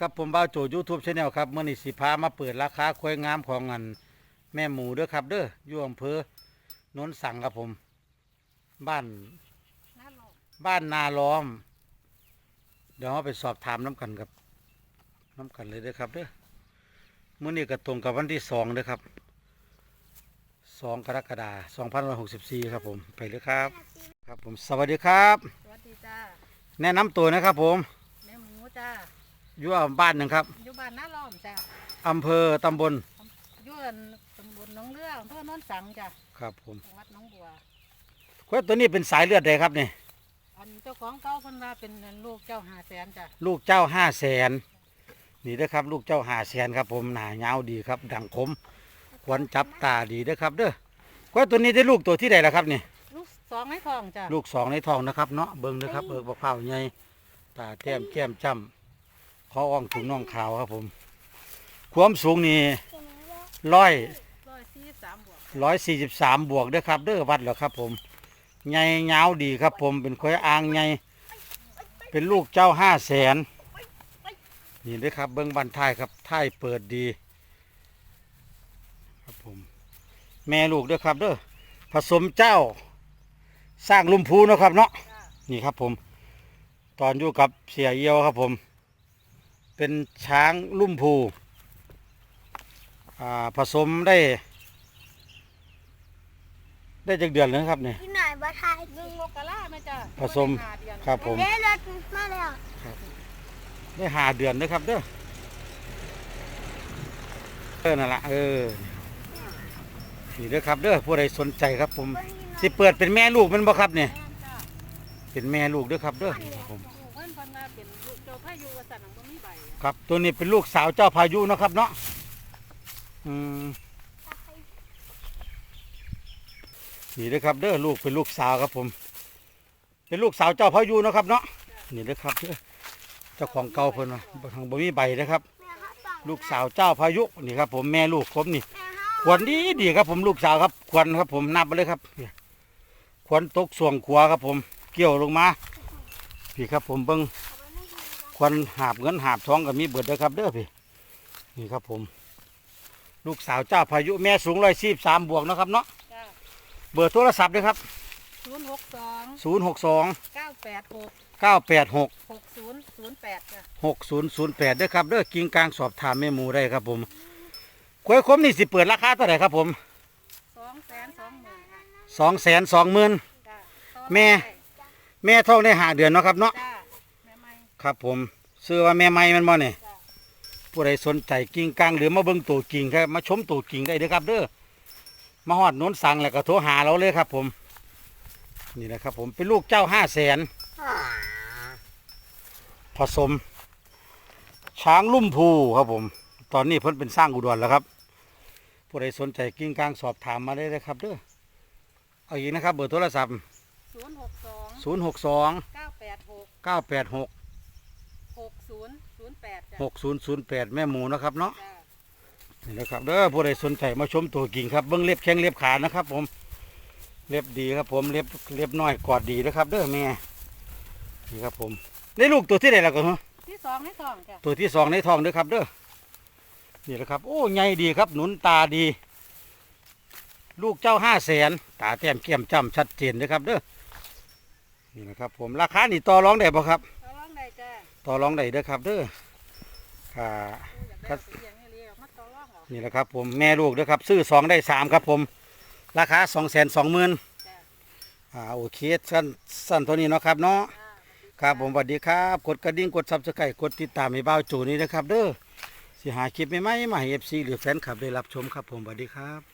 ครับผมบ้าวโจยูทูบชาแนลครับเมื่อนี้สิพามาเปิดราคาควายงามของอันแม่หมูเด้อครับเด้ออยู่อำเภอโนนสังครับผม บ้านน่าลองบ้านนาล้อม เดี๋ยวเราไปสอบถามน้ำกันครับน้ำกันเลยเด้อครับเด้อเมื่อนี้ก็ตรงกับวันที่สองเด้อครับสองกรกฎาคมสองพันหกสิบสี่ครับผมไปเลยครับ ครับผมสวัสดีครับ สวัสดีจ้าแนะนำตัวนะครับผม แม่หมูจ้า อยู่บ้านหนึ่งครับอยู่บ้านน้าล้อมจ้าอำเภอตำบลอยู่อันตำบลหนองเรืออำเภอโนนสังจ้าครับผมจังหวัดหนองบัวควายตัวนี้เป็นสายเลือดใดครับนี่อันเจ้าของเก่าเพิ่นว่าเป็นลูกเจ้าหาแสนจ้าลูกเจ้าห้าแสนนี่นะครับ ลูกเจ้าห้าแสนครับ ผมหนาเงาวดีครับ ดังคมควันจับตาดีเด้อครับ เด้อควายตัวนี้ได้ลูกตัวที่ใดล่ะครับนี่ลูกสองในทองจ้าลูกสองในท้องนะครับเนาะเบิ้งนะครับเอิกบะพร้าวใหญ่ตาแต้มแก้มจ้ำ คออ่องถุงน่องขาวครับผม ความสูงนี่ร้อยร้อยสี่สามบวกร้อยสี่สิบสามบวกเด้อครับ เด้อวัดแล้วครับ ผมใหญ่เงาดีครับ ผมเป็นควายอ่างใหญ่เป็นลูกเจ้าห้าแสนนี่เด้อครับ เบิ้งบันท้ายครับท้ายเปิดดี ครับผม แม่ลูกเด้อครับเด้อผสมเจ้า สร้างลุมพูนะครับเนาะนี่ครับผม ตอนอยู่กับเสียเอียวครับผม เป็นช้างลุ่มพูอ่าผสมได้ ได้จากเดือนแล้วนะครับเนี่ยที่ไหนวะไทยหนึ่งมกราแม่จ้าผสมห้าเดือนครับผมเอ๊ะรถมาแล้วได้หาเดือนนะครับเด้อเออนั่นละเออนี่เด้อครับเด้อผู้ใดสนใจครับผมสิเปิดเป็นแม่ลูกแมันบ่ครับเนี่ยแม่นจ้าเป็นแม่ลูกเด้อครับเด้อครับผม พายุว่าสั่นบ่มีใบอะครับ ตัวนี้เป็นลูกสาวเจ้าพายุเนาะครับเนาะอืมนี่เด้อครับเด้อลูกเป็นลูกสาวครับผม เป็นลูกสาวเจ้าพายุเนาะครับเนาะนี่เด้อครับเด้อเจ้าของเก่าเพิ่นว่าทางบ่มีใบนะครับ ลูกสาวเจ้าพายุนี่ครับ ผมแม่ลูกผมนี่ขวัญดีดีครับผมลูกสาวครับขวัญครับ ผมนับไปเลยครับขวัญตกส่วงขวาครับผม เกี่ยวลงมาพี่ครับผมเบิ้ง ควันหาบเงินหาบทองก็มีเบิดเด้อครับเด้อพี่นี่ครับผม ลูกสาวเจ้าพายุแม่สูงร้อยสี่สามบวกเนาะครับเนาะจ้าเบอร์โทรศัพท์ด้วยครับศูนย์หกสองศูนย์หกสองเก้าแปดหกเก้าแปดหก หกศูนย์ศูนย์แปดจ้ะหกศูนย์ศูนย์แปดด้วยครับเด้อกิ่งกลางสอบถามแม่หมูได้ครับผมควยคมนี่สิเปิดราคาเท่าไหร่ครับผมสองแสนสองหมื่นค่ะสองแสนสองหมื่น จ้ะต่อแม่ ได้แม่ท้องได้หาเดือนเนาะครับเนาะจ้าแม่ไม่ ครับผมซื้อว่าแม่ไม้มันบ่เนี่ยจ้ะผู้ใดสนใจกิ่งกลางหรือมาเบิ่งตัวกิ่งครับมาชมตัวกิ่งได้เด้อครับ เด้อมาฮอดโน้นสั่งแล้วก็โทรหาเราเลยครับ ผม นี่นะครับ ผมเป็นลูกเจ้าห้าแสนผสม ช้างลุ่มพูครับผม ตอนนี้เพิ่นเป็นสร้างอุดรแล้วครับ ผู้ใดสนใจกิ่งกลางสอบถามมาได้เลยครับ เด้อเอาอีกนะครับ เบอร์โทรศัพท์ศูนย์หกสอง0 6 2เก้าแปดหก9 8 6หกศูนย์ศูนย์แปดจ้ะ6 0 0 8แม่หมูนะครับเนาะ จ้านี่นะครับเด้อผู้ใดสนใจมาชมตัวกิ่งครับเบิ้งเล็บแข้งเล็บขานะครับผมเล็บดีครับผมเล็บเล็บน้อยกอดดีนะครับ เด้อแม่นี่ครับผมได้ลูกตัวที่ไหนแล้วก็ฮะที่สองให้ทองจ้ะตัวที่สองในท้องเด้อครับ เด้อนี่แหละครับ โอ้ใหญ่ดีครับ หนุนตาดี ลูกเจ้าห้าแสนตาแต้มเกี่ยมจ้ำชัดเจนนะครับ เด้อนี่นะครับผมราคานี่ต่อรองได้บ่ครับ ต่อรองได้เด้อครับเด้อค่ะอยากครัได้บไปเลี้ยงให้เลี้ยงมาต่อรองเหรอนี่แหละครับผมแม่ลูกเด้อครับ ซื้อสองได้สามครับผม ราคาสองแสนสองหมื่นจ้ะอ่าโอเคสั้นสั้นเท่านี้เนาะครับเนาะจ้าครับผมสวัสดีครับ กดกระดิ่งกดซับสไครต์กดติดตามให้บ้าวจูนี้นะครับ เด้อสิหาคลิปใหม่ๆมาให้เอฟซีหรือแฟนคลับได้รับชมครับผมสวัสดีครับ